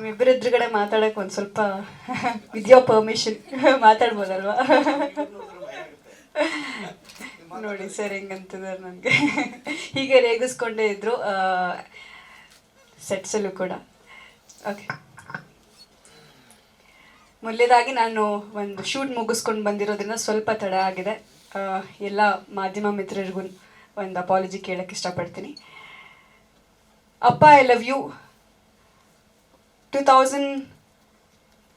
ನಿಮ್ಮಿಬ್ಬರ ಎದುರುಗಡೆ ಮಾತಾಡಕ್ಕೆ ಒಂದು ಸ್ವಲ್ಪ ವಿದ್ಯೋ ಪರ್ಮಿಷನ್ ಮಾತಾಡ್ಬೋದಲ್ವಾ? ನೋಡಿ ಸರ್ ಹೆಂಗಂತಿದ್ದಾರೆ ನನಗೆ. ಹೀಗೆ ರೇಗಿಸ್ಕೊಂಡೇ ಇದ್ರು ಸೆಟ್ಸಲ್ಲೂ ಕೂಡ. ಓಕೆ ಮೊದಲೇದಾಗಿ ನಾನು ಒಂದು ಶೂಟ್ ಮುಗಿಸ್ಕೊಂಡು ಬಂದಿರೋದ್ರಿಂದ ಸ್ವಲ್ಪ ತಡ ಆಗಿದೆ. ಎಲ್ಲ ಮಾಧ್ಯಮ ಮಿತ್ರರಿಗೂ ಒಂದು ಅಪಾಲಜಿ ಕೇಳೋಕ್ಕೆ ಇಷ್ಟಪಡ್ತೀನಿ. ಅಪ್ಪ I love you two thousand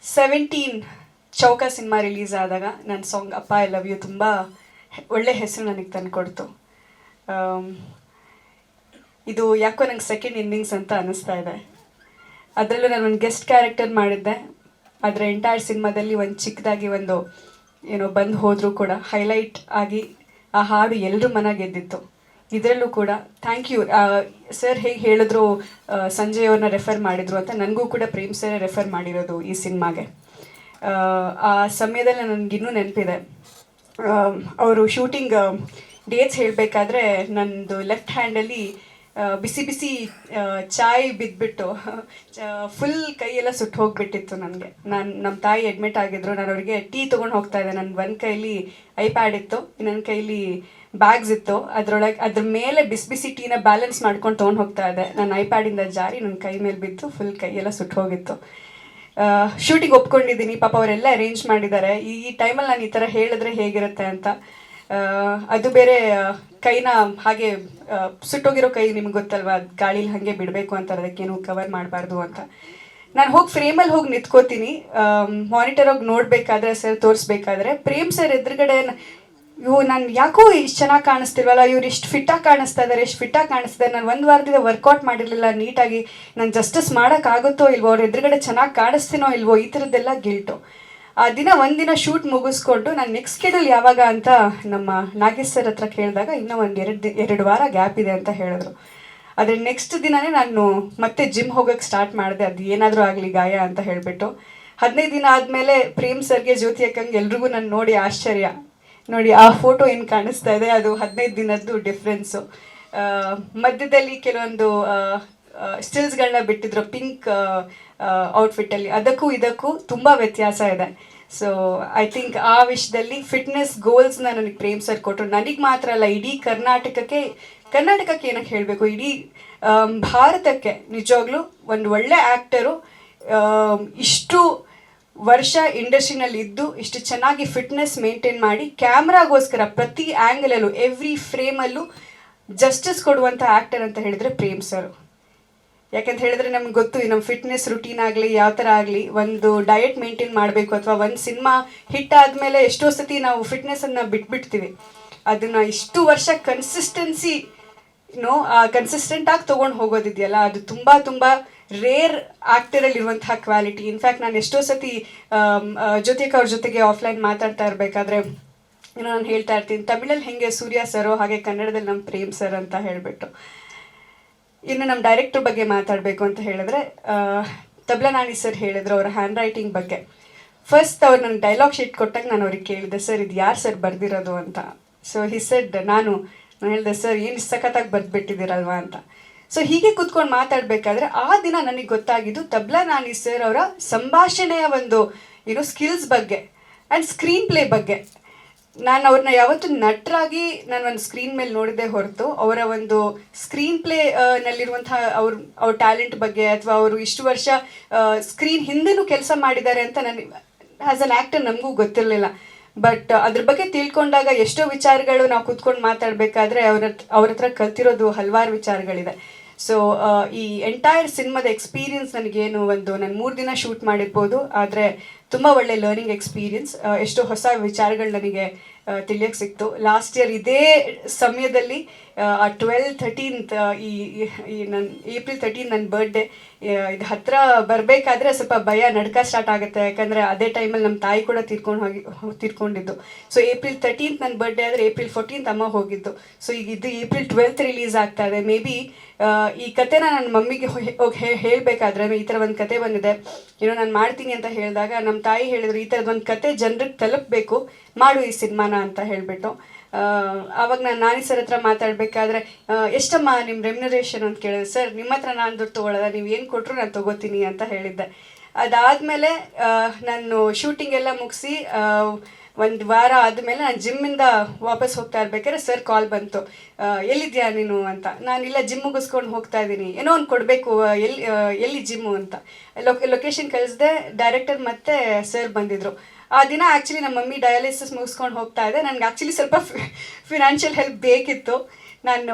seventeen Chowka cinema release ಆದಾಗ ನನ್ನ ಸಾಂಗ್ ಅಪ್ಪ ಐ ಲವ್ ಯು ತುಂಬ ಒಳ್ಳೆ ಹೆಸರು ನನಗೆ ತಂದುಕೊಡ್ತು. ಇದು ಯಾಕೋ ನಂಗೆ ಸೆಕೆಂಡ್ ಇನ್ನಿಂಗ್ಸ್ ಅಂತ ಅನ್ನಿಸ್ತಾ ಇದೆ. ಅದರಲ್ಲೂ ನಾನು ಒಂದು ಗೆಸ್ಟ್ ಕ್ಯಾರೆಕ್ಟರ್ ಮಾಡಿದ್ದೆ. ಅದರ ಎಂಟೈರ್ ಸಿನಿಮಾದಲ್ಲಿ ಒಂದು ಚಿಕ್ಕದಾಗಿ ಒಂದು, ಏನೋ ಬಂದು ಹೋದರೂ ಕೂಡ ಹೈಲೈಟ್ ಆಗಿ ಆ ಹಾಡು ಎಲ್ಲರೂ ಮನ ಗೆದ್ದಿತ್ತು. ಇದರಲ್ಲೂ ಕೂಡ ಥ್ಯಾಂಕ್ ಯು ಸರ್ ಹೇಗೆ ಹೇಳಿದ್ರು ಸಂಜೆಯವ್ರನ್ನ ರೆಫರ್ ಮಾಡಿದ್ರು ಅಂತ ನನಗೂ ಕೂಡ ಪ್ರೇಮ್ ಸರ್ ರೆಫರ್ ಮಾಡಿರೋದು ಈ ಸಿನಿಮಾಗೆ. ಆ ಸಮಯದಲ್ಲಿ ನನಗಿನ್ನೂ ನೆನಪಿದೆ. ಅವರು ಶೂಟಿಂಗ್ ಡೇಟ್ಸ್ ಹೇಳಬೇಕಾದ್ರೆ ನಂದು ಲೆಫ್ಟ್ ಹ್ಯಾಂಡಲ್ಲಿ ಬಿಸಿ ಬಿಸಿ ಚಾಯ್ ಬಿದ್ದುಬಿಟ್ಟು ಫುಲ್ ಕೈಯೆಲ್ಲ ಸುಟ್ಟು ಹೋಗ್ಬಿಟ್ಟಿತ್ತು ನನಗೆ. ನಾನು ನಮ್ಮ ತಾಯಿ ಅಡ್ಮಿಟ್ ಆಗಿದ್ರು, ನಾನು ಅವರಿಗೆ ಟೀ ತೊಗೊಂಡು ಹೋಗ್ತಾ ಇದ್ದೆ. ನನ್ನ ಒಂದು ಕೈಲಿ ಐಪ್ಯಾಡ್ ಇತ್ತು, ಇನ್ನೊಂದು ಕೈಲಿ ಬ್ಯಾಗ್ಸ್ ಇತ್ತು. ಅದರೊಳಗೆ ಅದ್ರ ಮೇಲೆ ಬಿಸಿ ಬಿಸಿ ಟೀನ ಬ್ಯಾಲೆನ್ಸ್ ಮಾಡ್ಕೊಂಡು ತೊಗೊಂಡು ಹೋಗ್ತಾ ಇದ್ದೆ. ನನ್ನ ಐಪ್ಯಾಡಿಂದ ಜಾರಿ ನನ್ನ ಕೈ ಮೇಲೆ ಬಿದ್ದು ಫುಲ್ ಕೈಯೆಲ್ಲ ಸುಟ್ಟು ಹೋಗಿತ್ತು. ಶೂಟಿಂಗ್ ಒಪ್ಕೊಂಡಿದ್ದೀನಿ. ಪಾಪ ಅವರೆಲ್ಲ ಅರೇಂಜ್ ಮಾಡಿದ್ದಾರೆ. ಈ ಟೈಮಲ್ಲಿ ನಾನು ಈ ಥರ ಹೇಳಿದ್ರೆ ಹೇಗಿರುತ್ತೆ ಅಂತ. ಅದು ಬೇರೆ ಕೈನ ಹಾಗೆ ಸುಟ್ಟೋಗಿರೋ ಕೈ ನಿಮ್ಗೆ ಗೊತ್ತಲ್ವಾ? ಗಾಳಿಲಿ ಹಾಗೆ ಬಿಡಬೇಕು ಅಂತ ಅದಕ್ಕೇನು ಕವರ್ ಮಾಡಬಾರ್ದು ಅಂತ. ನಾನು ಹೋಗಿ ಫ್ರೇಮಲ್ಲಿ ಹೋಗಿ ನಿಂತ್ಕೋತೀನಿ. ಮಾನಿಟರ್ ಹೋಗಿ ನೋಡಬೇಕಾದ್ರೆ ಸರ್ ತೋರಿಸ್ಬೇಕಾದ್ರೆ ಪ್ರೇಮ್ ಸರ್ ಎದುರುಗಡೆ ಇವು ನಾನು ಯಾಕೋ ಇಷ್ಟು ಚೆನ್ನಾಗಿ ಕಾಣಿಸ್ತಿಲ್ವಲ್ಲ, ಇವ್ರು ಇಷ್ಟು ಫಿಟ್ಟಾಗಿ ಕಾಣಿಸ್ತಾ ಇದ್ದಾರೆ ಎಷ್ಟು ಫಿಟ್ಟಾಗಿ ಕಾಣಿಸ್ತಾ ನಾನು ಒಂದು ವಾರದಿಂದ ವರ್ಕೌಟ್ ಮಾಡಿರಲಿಲ್ಲ, ನೀಟಾಗಿ. ನಾನು ಜಸ್ಟಿಸ್ ಮಾಡೋಕ್ಕಾಗುತ್ತೋ ಇಲ್ವೋ, ಅವ್ರ ಎದುರುಗಡೆ ಚೆನ್ನಾಗಿ ಕಾಣಿಸ್ತೀನೋ ಇಲ್ವೋ, ಈ ಥರದ್ದೆಲ್ಲ ಗಿಲ್ಟು ಆ ದಿನ ಒಂದಿನ ಶೂಟ್ ಮುಗಿಸ್ಕೊಂಡು ನಾನು ನೆಕ್ಸ್ಟ್ ಕೆಡಲ್ ಯಾವಾಗ ಅಂತ ನಮ್ಮ ನಾಗೇಶ್ ಸರ್ ಹತ್ರ ಕೇಳಿದಾಗ ಇನ್ನೂ ಒಂದು ಎರಡು ಎರಡು ವಾರ ಗ್ಯಾಪ್ ಇದೆ ಅಂತ ಹೇಳಿದ್ರು. ಆದರೆ ನೆಕ್ಸ್ಟ್ ದಿನವೇ ನಾನು ಮತ್ತೆ ಜಿಮ್ ಹೋಗೋಕ್ಕೆ ಸ್ಟಾರ್ಟ್ ಮಾಡಿದೆ, ಅದು ಏನಾದರೂ ಆಗಲಿ, ಗಾಯ ಅಂತ ಹೇಳಿಬಿಟ್ಟು. ಹದಿನೈದು ದಿನ ಆದಮೇಲೆ ಪ್ರೇಮ್ ಸರ್ಗೆ ಜ್ಯೋತಿ ಅಕ್ಕಂಗೆ ಎಲ್ರಿಗೂ ನಾನು ನೋಡಿ ಆಶ್ಚರ್ಯ. ನೋಡಿ, ಆ ಫೋಟೋ ಏನು ಕಾಣಿಸ್ತಾ ಇದೆ, ಅದು ಹದಿನೈದು ದಿನದ್ದು ಡಿಫ್ರೆನ್ಸು ಮಧ್ಯದಲ್ಲಿ ಕೆಲವೊಂದು ಸ್ಟಿಲ್ಸ್ಗಳನ್ನ ಬಿಟ್ಟಿದ್ರು ಪಿಂಕ್ ಔಟ್ಫಿಟ್ಟಲ್ಲಿ ಅದಕ್ಕೂ ಇದಕ್ಕೂ ತುಂಬ ವ್ಯತ್ಯಾಸ ಇದೆ. ಸೊ ಐ ಥಿಂಕ್ ಆ ವಿಷಯದಲ್ಲಿ ಫಿಟ್ನೆಸ್ ಗೋಲ್ಸ್ನ ನನಗೆ ಪ್ರೇಮ್ ಸರ್ ಕೊಟ್ಟರು ನನಗೆ ಮಾತ್ರ ಅಲ್ಲ, ಇಡೀ ಕರ್ನಾಟಕಕ್ಕೆ ಕರ್ನಾಟಕಕ್ಕೆ ಏನಕ್ಕೆ ಹೇಳಬೇಕು? ಇಡೀ ಭಾರತಕ್ಕೆ ನಿಜವಾಗ್ಲೂ ಒಂದು ಒಳ್ಳೆ ಆ್ಯಕ್ಟರು ಇಷ್ಟು ವರ್ಷ ಇಂಡಸ್ಟ್ರಿನಲ್ಲಿ ಇದ್ದು ಇಷ್ಟು ಚೆನ್ನಾಗಿ ಫಿಟ್ನೆಸ್ ಮೇಂಟೈನ್ ಮಾಡಿ ಕ್ಯಾಮ್ರಾಗೋಸ್ಕರ ಪ್ರತಿ ಆ್ಯಂಗಲಲ್ಲೂ ಎವ್ರಿ ಫ್ರೇಮಲ್ಲೂ ಜಸ್ಟಿಸ್ ಕೊಡುವಂಥ ಆ್ಯಕ್ಟರ್ ಅಂತ ಹೇಳಿದ್ರೆ ಪ್ರೇಮ್ ಸರ್ ಯಾಕೆಂತ ಹೇಳಿದ್ರೆ ನಮ್ಗೆ ಗೊತ್ತು ನಮ್ಮ ಫಿಟ್ನೆಸ್ ರುಟೀನ್ ಆಗಲಿ, ಯಾವ ಥರ ಆಗಲಿ, ಒಂದು ಡಯಟ್ ಮೇಂಟೈನ್ ಮಾಡಬೇಕು ಅಥವಾ ಒಂದು ಸಿನಿಮಾ ಹಿಟ್ ಆದಮೇಲೆ ಎಷ್ಟೋ ಸತಿ ನಾವು ಫಿಟ್ನೆಸ್ಸನ್ನು ಬಿಟ್ಬಿಡ್ತೀವಿ. ಅದನ್ನು ಇಷ್ಟು ವರ್ಷ ಕನ್ಸಿಸ್ಟೆನ್ಸಿ ನೋ ಕನ್ಸಿಸ್ಟೆಂಟ್ ಆಗಿ ತೊಗೊಂಡು ಹೋಗೋದಿದೆಯಲ್ಲ, ಅದು ತುಂಬ ತುಂಬ ರೇರ್ ಆ್ಯಕ್ಟರಲ್ಲಿ ಇರುವಂತಹ ಕ್ವಾಲಿಟಿ ಇನ್ಫ್ಯಾಕ್ಟ್ ನಾನು ಎಷ್ಟೋ ಸತಿ ಜೊತೆಗೆ ಅವ್ರ ಜೊತೆಗೆ ಆಫ್ಲೈನ್ ಮಾತಾಡ್ತಾ ಇರಬೇಕಾದ್ರೆ, ಏನೋ ನಾನು ಹೇಳ್ತಾ ಇರ್ತೀನಿ, ತಮಿಳಲ್ಲಿ ಹೆಂಗೆ ಸೂರ್ಯ ಸರೋ ಹಾಗೆ ಕನ್ನಡದಲ್ಲಿ ನಮ್ಮ ಪ್ರೇಮ್ ಸರ್ ಅಂತ ಹೇಳಿಬಿಟ್ಟು. ಇನ್ನು ನಮ್ಮ ಡೈರೆಕ್ಟರ್ ಬಗ್ಗೆ ಮಾತಾಡಬೇಕು ಅಂತ ಹೇಳಿದ್ರೆ ತಬ್ಲನಾಣಿ ಸರ್ ಹೇಳಿದ್ರು ಅವರ ಹ್ಯಾಂಡ್ ರೈಟಿಂಗ್ ಬಗ್ಗೆ. ಫಸ್ಟ್ ಅವ್ರು ನನ್ನ ಡೈಲಾಗ್ ಶೀಟ್ ಕೊಟ್ಟಾಗ ನಾನು ಅವ್ರಿಗೆ ಕೇಳಿದೆ, ಸರ್, ಇದು ಯಾರು ಸರ್ ಬರೆದಿರೋದು? ಅಂತ. ಸೊ ಹಿ ಸೆಡ್ ನಾನು ನಾನು ಹೇಳಿದೆ, ಸರ್, ಏನು ಸಖತ್ತಾಗಿ ಬರೆದ್ಬಿಟ್ಟಿದ್ದೀರಲ್ವಾ? ಅಂತ. ಸೊ ಹೀಗೆ ಕೂತ್ಕೊಂಡು ಮಾತಾಡಬೇಕಾದ್ರೆ ಆ ದಿನ ನನಗೆ ಗೊತ್ತಾಗಿದ್ದು ತಬ್ಲಾ ನಾನಿ ಸರ್ ಅವರ ಸಂಭಾಷಣೆಯ ಒಂದು ಏನು ಸ್ಕಿಲ್ಸ್ ಬಗ್ಗೆ ಆ್ಯಂಡ್ ಸ್ಕ್ರೀನ್ ಪ್ಲೇ ಬಗ್ಗೆ. ನಾನು ಅವ್ರನ್ನ ಯಾವತ್ತೂ ನಟರಾಗಿ ನಾನು ಒಂದು ಸ್ಕ್ರೀನ್ ಮೇಲೆ ನೋಡಿದೆ ಹೊರತು ಅವರ ಒಂದು ಸ್ಕ್ರೀನ್ ಪ್ಲೇ ನಲ್ಲಿರುವಂತಹ ಅವ್ರ ಅವ್ರ ಟ್ಯಾಲೆಂಟ್ ಬಗ್ಗೆ ಅಥವಾ ಅವರು ಇಷ್ಟು ವರ್ಷ ಸ್ಕ್ರೀನ್ ಹಿಂದೆನೂ ಕೆಲಸ ಮಾಡಿದ್ದಾರೆ ಅಂತ ನನಗೆ ಆ್ಯಸ್ ಅನ್ ಆ್ಯಕ್ಟರ್ ನಮಗೂ ಗೊತ್ತಿರಲಿಲ್ಲ. ಬಟ್ ಅದ್ರ ಬಗ್ಗೆ ತಿಳ್ಕೊಂಡಾಗ ಎಷ್ಟೋ ವಿಚಾರಗಳು ನಾವು ಕೂತ್ಕೊಂಡು ಮಾತಾಡಬೇಕಾದ್ರೆ ಅವ್ರ ಅವ್ರ ಹತ್ರ ಕಲ್ತಿರೋದು ಹಲವಾರು ವಿಚಾರಗಳಿದೆ. ಸೊ ಈ ಎಂಟೈರ್ ಸಿನಿಮಾದ ಎಕ್ಸ್ಪೀರಿಯನ್ಸ್ ನನಗೇನು ಒಂದು ನಾನು ಮೂರು ದಿನ ಶೂಟ್ ಮಾಡಿರ್ಬೋದು, ಆದರೆ ತುಂಬ ಒಳ್ಳೆ ಲರ್ನಿಂಗ್ ಎಕ್ಸ್ಪೀರಿಯನ್ಸ್ ಎಷ್ಟೋ ಹೊಸ ವಿಚಾರಗಳು ನನಗೆ ತಿಳಿಯೋಕ್ಕೆ ಸಿಕ್ತು. ಲಾಸ್ಟ್ ಇಯರ್ ಇದೇ ಸಮಯದಲ್ಲಿ ಟ್ವೆಲ್ ಥರ್ಟೀನ್ತ್ ಈ ಈ ನನ್ನ ಏಪ್ರಿಲ್ ತರ್ಟೀನ್ ನನ್ನ ಬರ್ಡೇ ಇದು ಹತ್ತಿರ ಬರಬೇಕಾದ್ರೆ ಸ್ವಲ್ಪ ಭಯ ನಡ್ಕ ಸ್ಟಾರ್ಟ್ ಆಗುತ್ತೆ. ಯಾಕಂದರೆ ಅದೇ ಟೈಮಲ್ಲಿ ನಮ್ಮ ತಾಯಿ ಕೂಡ ತಿರ್ಕೊಂಡು ಹೋಗಿ, ತೀರ್ಕೊಂಡಿದ್ದು. ಸೊ ಏಪ್ರಿಲ್ ತರ್ಟೀನ್ತ್ ನನ್ನ ಬರ್ಡೇ ಆದರೆ ಏಪ್ರಿಲ್ ಫೋರ್ಟೀನ್ತ್ ಅಮ್ಮ ಹೋಗಿದ್ದು. ಸೊ ಈಗ ಇದು ಏಪ್ರಿಲ್ ಟ್ವೆಲ್ತ್ ರಿಲೀಸ್ ಆಗ್ತಾ ಇದೆ. ಮೇ ಬಿ ಈ ಕತೆನ ನನ್ನ ಮಮ್ಮಿಗೆ ಹೇಳಬೇಕಾದ್ರೆ, ಈ ಥರ ಒಂದು ಕತೆ ಬಂದಿದೆ. ಏನೋ ನಾನು ಮಾಡ್ತೀನಿ ಅಂತ ಹೇಳಿದಾಗ ನಮ್ಮ ತಾಯಿ ಹೇಳಿದ್ರು, ಈ ಥರದ್ದು ಕತೆ ಜನರಿಗೆ ತಲುಪಬೇಕು, ಮಾಡು ಈ ಸಿನಿಮಾನ ಅಂತ ಹೇಳಿಬಿಟ್ಟು. ಆವಾಗ ನಾನು ನಾನಿ ಸರ್ ಹತ್ರ ಮಾತಾಡಬೇಕಾದ್ರೆ ಎಷ್ಟಮ್ಮ ನಿಮ್ಮ ರೆಮ್ಯುನರೇಷನ್ ಅಂತ ಕೇಳಿದೆ, ಸರ್, ನಿಮ್ಮ ಹತ್ರ ನಾನು ದುಡ್ಡು ತೊಗೊಳ್ಳೋದ ನೀವು ಏನು ಕೊಟ್ಟರು ನಾನು ತೊಗೋತೀನಿ ಅಂತ ಹೇಳಿದ್ದೆ. ಅದಾದಮೇಲೆ ನಾನು ಶೂಟಿಂಗ್ ಎಲ್ಲ ಮುಗಿಸಿ ಒಂದು ವಾರ ಆದಮೇಲೆ ನಾನು ಜಿಮ್ಮಿಂದ ವಾಪಸ್ ಹೋಗ್ತಾ ಇರ್ಬೇಕಾದ್ರೆ ಸರ್ ಕಾಲ್ ಬಂತು. ಎಲ್ಲಿದ್ಯಾ ನೀನು? ಅಂತ. ನಾನು, ಇಲ್ಲ ಜಿಮ್ ಮುಗಿಸ್ಕೊಂಡು ಹೋಗ್ತಾ ಇದ್ದೀನಿ. ಏನೋ ಒಂದು ಕೊಡಬೇಕು ಎಲ್ಲಿ ಎಲ್ಲಿ ಜಿಮ್ಮು ಅಂತ. ಲೊಕ್ ಲೊಕೇಶನ್ ಕಳಿಸ್ದೆ ಡೈರೆಕ್ಟರ್ ಮತ್ತೆ ಸರ್ ಬಂದಿದ್ರು. ಆ ದಿನ ಆ್ಯಕ್ಚುಲಿ ನಮ್ಮ ಮಮ್ಮಿ ಡಯಾಲಿಸಿಸ್ ಮುಗಿಸ್ಕೊಂಡು ಹೋಗ್ತಾ ಇದೆ. ನನಗೆ ಆ್ಯಕ್ಚುಲಿ ಸ್ವಲ್ಪ ಫಿನಾನ್ಷಿಯಲ್ ಹೆಲ್ಪ್ ಬೇಕಿತ್ತು. ನಾನು,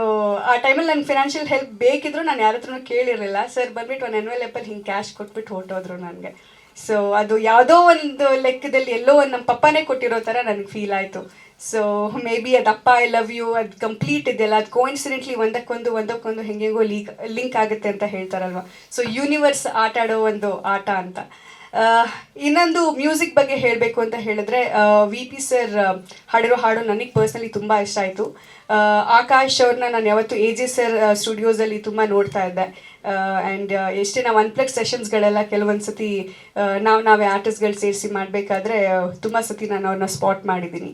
ಆ ಟೈಮಲ್ಲಿ ನನಗೆ ಫಿನಾನ್ಷಿಯಲ್ ಹೆಲ್ಪ್ ಬೇಕಿದ್ರು ನಾನು ಯಾರ ಹತ್ರನೂ ಕೇಳಿರಲಿಲ್ಲ. ಸರ್ ಬಂದ್ಬಿಟ್ಟು ಒಂದು ಎಪ್ಪಲ್ಲಿ ಹಿಂಗೆ ಕ್ಯಾಶ್ ಕೊಟ್ಬಿಟ್ಟು ಹೊರಟೋದ್ರು ನನಗೆ. ಸೊ ಅದು ಯಾವುದೋ ಒಂದು ಲೆಕ್ಕದಲ್ಲಿ ಎಲ್ಲೋ ಒಂದು ನಮ್ಮ ಪಪ್ಪನೇ ಕೊಟ್ಟಿರೋ ಥರ ನನಗೆ ಫೀಲ್ ಆಯಿತು. ಸೊ ಮೇ ಬಿ ಅದು ಅಪ್ಪ ಐ ಲವ್ ಯು ಅದು ಕಂಪ್ಲೀಟ್ ಇದೆಯಲ್ಲ, ಅದು ಕೋಇನ್ಸಿಡೆಂಟ್ಲಿ ಒಂದಕ್ಕೊಂದು ಒಂದಕ್ಕೊಂದು ಹೆಂಗೆಂಗೋ ಲೀಕ್ ಲಿಂಕ್ ಆಗುತ್ತೆ ಅಂತ ಹೇಳ್ತಾರಲ್ವ. ಸೊ ಯೂನಿವರ್ಸ್ ಆಟ ಆಡೋ ಒಂದು ಆಟ ಅಂತ. ಇನ್ನೊಂದು ಮ್ಯೂಸಿಕ್ ಬಗ್ಗೆ ಹೇಳಬೇಕು ಅಂತ ಹೇಳಿದ್ರೆ ವಿ ಪಿ ಸರ್ ಹಾಡಿರೋ ಹಾಡು ನನಗೆ ಪರ್ಸ್ನಲಿ ತುಂಬ ಇಷ್ಟ ಆಯಿತು. ಆಕಾಶ್ ಅವ್ರನ್ನ ನಾನು ಯಾವತ್ತು ಎ ಜೆ ಸರ್ ಸ್ಟುಡಿಯೋಸಲ್ಲಿ ತುಂಬ ನೋಡ್ತಾ ಇದ್ದೆ. ಆ್ಯಂಡ್ ಎಷ್ಟೇ ನಾವು ಅನ್ಪ್ಲಗ್ ಸೆಷನ್ಸ್ಗಳೆಲ್ಲ ಕೆಲವೊಂದು ಸತಿ ನಾವು, ನಾವೇ ಆರ್ಟಿಸ್ಟ್ಗಳು ಸೇರಿಸಿ ಮಾಡಬೇಕಾದ್ರೆ ತುಂಬ ಸತಿ ನಾನು ಅವ್ರನ್ನ ಸ್ಪಾಟ್ ಮಾಡಿದ್ದೀನಿ.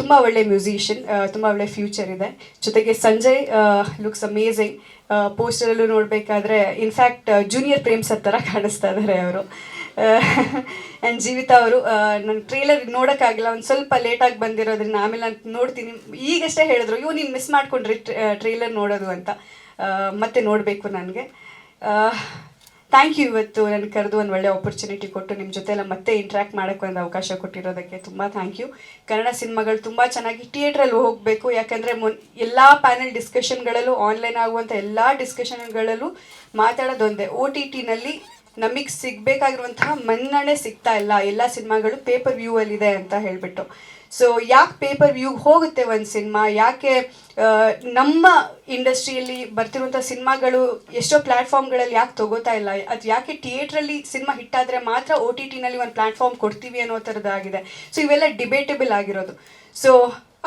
ತುಂಬ ಒಳ್ಳೆ ಮ್ಯೂಸಿಷಿಯನ್ ತುಂಬ ಒಳ್ಳೆ ಫ್ಯೂಚರ್ ಇದೆ. ಜೊತೆಗೆ ಸಂಜಯ್ ಲುಕ್ಸ್ ಅಮೇಝಿಂಗ್ ಪೋಸ್ಟರಲ್ಲೂ ನೋಡಬೇಕಾದ್ರೆ ಇನ್ಫ್ಯಾಕ್ಟ್ ಜೂನಿಯರ್ ಪ್ರೇಮ್ ಸರ್ ಥರ ಕಾಣಿಸ್ತಾ ಇದ್ದಾರೆ ಅವರು. ಆ್ಯಂಡ್ ಜೀವಿತ ಅವರು ನನ್ನ ಟ್ರೇಲರ್ ನೋಡೋಕ್ಕಾಗಿಲ್ಲ, ಒಂದು ಸ್ವಲ್ಪ ಲೇಟಾಗಿ ಬಂದಿರೋದ್ರಿಂದ ಆಮೇಲೆ ನಾನು ನೋಡ್ತೀನಿ. ಈಗಷ್ಟೇ ಹೇಳಿದ್ರು ಇವು ನೀನು ಮಿಸ್ ಮಾಡ್ಕೊಂಡ್ರಿ ಟ್ರೇಲರ್ ನೋಡೋದು ಅಂತ. ಮತ್ತೆ ನೋಡಬೇಕು ನನಗೆ. ಥ್ಯಾಂಕ್ ಯು ಇವತ್ತು ನನಗೆ ಕರೆದು ಒಂದು ಒಳ್ಳೆ ಆಪರ್ಚುನಿಟಿ ಕೊಟ್ಟು ನಿಮ್ಮ ಜೊತೆ ಎಲ್ಲ ಮತ್ತೆ ಇಂಟ್ರ್ಯಾಕ್ಟ್ ಮಾಡೋಕ್ಕೆ ಒಂದು ಅವಕಾಶ ಕೊಟ್ಟಿರೋದಕ್ಕೆ ತುಂಬ ಥ್ಯಾಂಕ್ ಯು ಕನ್ನಡ ಸಿನಿಮಾಗಳು ತುಂಬ ಚೆನ್ನಾಗಿ ಥಿಯೇಟ್ರಲ್ಲಿ ಹೋಗಬೇಕು, ಯಾಕಂದರೆ ಮುನ್, ಎಲ್ಲ ಪ್ಯಾನೆಲ್ ಡಿಸ್ಕಷನ್ಗಳಲ್ಲೂ ಆನ್ಲೈನ್ ಆಗುವಂಥ ಎಲ್ಲ ಡಿಸ್ಕಷನ್ಗಳಲ್ಲೂ ಮಾತಾಡೋದೊಂದೇ. ಒ ಟಿ ಟಿನಲ್ಲಿ ನಮಗೆ ಸಿಗಬೇಕಾಗಿರುವಂತಹ ಮನ್ನಣೆ ಸಿಗ್ತಾ ಇಲ್ಲ. ಎಲ್ಲ ಸಿನಿಮಾಗಳು ಪೇಪರ್ ವ್ಯೂ ಅಲ್ಲಿದೆ ಅಂತ ಹೇಳಿಬಿಟ್ಟು. ಸೊ ಯಾಕೆ ಪೇಪರ್ ವ್ಯೂಗೆ ಹೋಗುತ್ತೆ ಒಂದು ಸಿನಿಮಾ? ಯಾಕೆ ನಮ್ಮ ಇಂಡಸ್ಟ್ರಿಯಲ್ಲಿ ಬರ್ತಿರುವಂಥ ಸಿನಿಮಾಗಳು ಎಷ್ಟೋ ಪ್ಲ್ಯಾಟ್ಫಾರ್ಮ್ಗಳಲ್ಲಿ ಯಾಕೆ ತಗೋತಾ ಇಲ್ಲ? ಅದು ಯಾಕೆ ಥಿಯೇಟ್ರಲ್ಲಿ ಸಿನಿಮಾ ಹಿಟ್ಟಾದರೆ ಮಾತ್ರ ಒ ಟಿ ಟಿನಲ್ಲಿ ಒಂದು ಪ್ಲ್ಯಾಟ್ಫಾರ್ಮ್ ಕೊಡ್ತೀವಿ ಅನ್ನೋ ಥರದ್ದಾಗಿದೆ. ಸೊ ಇವೆಲ್ಲ ಡಿಬೇಟೆಬಲ್ ಆಗಿರೋದು. ಸೊ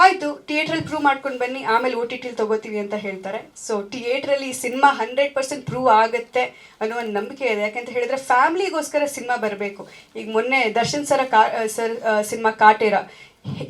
ಆಯಿತು ಥಿಯೇಟ್ರಲ್ಲಿ ಪ್ರೂವ್ ಮಾಡ್ಕೊಂಡು ಬನ್ನಿ, ಆಮೇಲೆ ಓ ಟಿ ಟಿಲಿ ತಗೋತೀವಿ ಅಂತ ಹೇಳ್ತಾರೆ. ಸೊ ಥಿಯೇಟ್ರಲ್ಲಿ ಸಿನಿಮಾ ಹಂಡ್ರೆಡ್ ಪರ್ಸೆಂಟ್ ಪ್ರೂವ್ ಆಗುತ್ತೆ ಅನ್ನೋ ಒಂದು ನಂಬಿಕೆ ಇದೆ. ಯಾಕಂತ ಹೇಳಿದ್ರೆ ಫ್ಯಾಮ್ಲಿಗೋಸ್ಕರ ಸಿನಿಮಾ ಬರಬೇಕು. ಈಗ ಮೊನ್ನೆ ದರ್ಶನ್ ಸರ ಕಾ ಸರ್ ಸಿನಿಮಾ ಕಾಟೇರ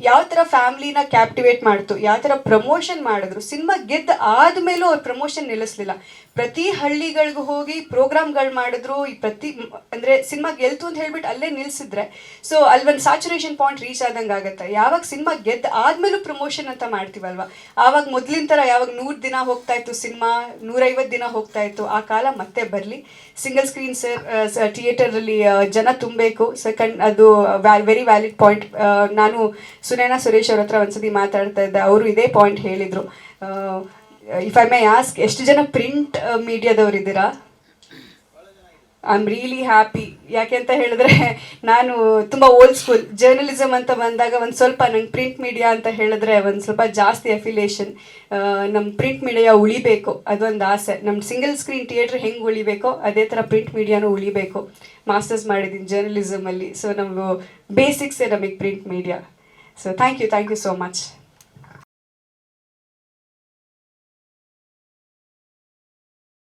ಯಾವ ಥರ ಫ್ಯಾಮಿಲಿನ ಕ್ಯಾಪ್ಟಿವೇಟ್ ಮಾಡ್ತು, ಯಾವ ಥರ ಪ್ರಮೋಷನ್ ಮಾಡಿದ್ರು, ಸಿನಿಮಾ ಗೆದ್ದ ಆದಮೇಲೂ ಅವ್ರು ಪ್ರಮೋಷನ್ ನಿಲ್ಲಿಸ್ಲಿಲ್ಲ. ಪ್ರತಿ ಹಳ್ಳಿಗಳಿಗೂ ಹೋಗಿ ಪ್ರೋಗ್ರಾಮ್ಗಳು ಮಾಡಿದ್ರು, ಈ ಪ್ರತಿ ಅಂದ್ರೆ ಸಿನಿಮಾ ಗೆಲ್ತು ಅಂತ ಹೇಳ್ಬಿಟ್ಟು ಅಲ್ಲೇ ನಿಲ್ಸಿದ್ರೆ ಸೊ ಅಲ್ಲಿ ಒಂದು ಸ್ಯಾಚುರೇಷನ್ ಪಾಯಿಂಟ್ ರೀಚ್ ಆದಂಗೆ ಆಗುತ್ತೆ. ಯಾವಾಗ ಸಿನಿಮಾ ಗೆದ್ದ ಆದ್ಮೇಲೂ ಪ್ರಮೋಷನ್ ಅಂತ ಮಾಡ್ತೀವಲ್ವ? ಆವಾಗ ಮೊದಲಿನ ಥರ ಯಾವಾಗ ನೂರು ದಿನ ಹೋಗ್ತಾ ಇತ್ತು ಸಿನಿಮಾ, ನೂರೈವತ್ತು ದಿನ ಹೋಗ್ತಾ ಇತ್ತು, ಆ ಕಾಲ ಮತ್ತೆ ಬರಲಿ. ಸಿಂಗಲ್ ಸ್ಕ್ರೀನ್ ಸರ್ ಥಿಯೇಟರಲ್ಲಿ ಜನ ತುಂಬಬೇಕು. ಸೆಕೆಂಡ್ ಅದು ವೆರಿ ವ್ಯಾಲಿಡ್ ಪಾಯಿಂಟ್ ನಾನು ಸುನೈನಾ ಸುರೇಶ್ ಅವ್ರ ಹತ್ರ ಒಂದ್ಸತಿ ಮಾತಾಡ್ತಾ ಇದ್ದೆ. ಅವರು ಇದೇ ಪಾಯಿಂಟ್ ಹೇಳಿದ್ರು. ಇಫ್ ಐ ಮೈ ಆಸ್ಕ್ ಎಷ್ಟು ಜನ ಪ್ರಿಂಟ್ ಮೀಡಿಯಾದವ್ರು ಇದ್ದೀರಾ? ಐ ಆಮ್ ರಿಯಲಿ ಹ್ಯಾಪಿ ಯಾಕೆ ಅಂತ ಹೇಳಿದ್ರೆ, ನಾನು ತುಂಬ ಓಲ್ಡ್ ಸ್ಕೂಲ್ ಜರ್ನಲಿಸಮ್ ಅಂತ ಬಂದಾಗ ಒಂದು ಸ್ವಲ್ಪ ನಂಗೆ ಪ್ರಿಂಟ್ ಮೀಡಿಯಾ ಅಂತ ಹೇಳಿದ್ರೆ ಒಂದು ಸ್ವಲ್ಪ ಜಾಸ್ತಿ ಅಫಿಲಿಯೇಷನ್ ನಮ್ಮ ಪ್ರಿಂಟ್ ಮೀಡಿಯಾ ಉಳಿಬೇಕು. ಅದೊಂದು ಆಸೆ. ನಮ್ಮ ಸಿಂಗಲ್ ಸ್ಕ್ರೀನ್ ಥಿಯೇಟ್ರ್ ಹೆಂಗೆ ಉಳಿಬೇಕೋ, ಅದೇ ಥರ ಪ್ರಿಂಟ್ ಮೀಡಿಯಾನು ಉಳಿಬೇಕು. ಮಾಸ್ಟರ್ಸ್ ಮಾಡಿದ್ದೀನಿ ಜರ್ನಲಿಸಮಲ್ಲಿ ಸೊ ನಾವು ಬೇಸಿಕ್ಸೇ ನಮಗೆ print media so thank you thank you so much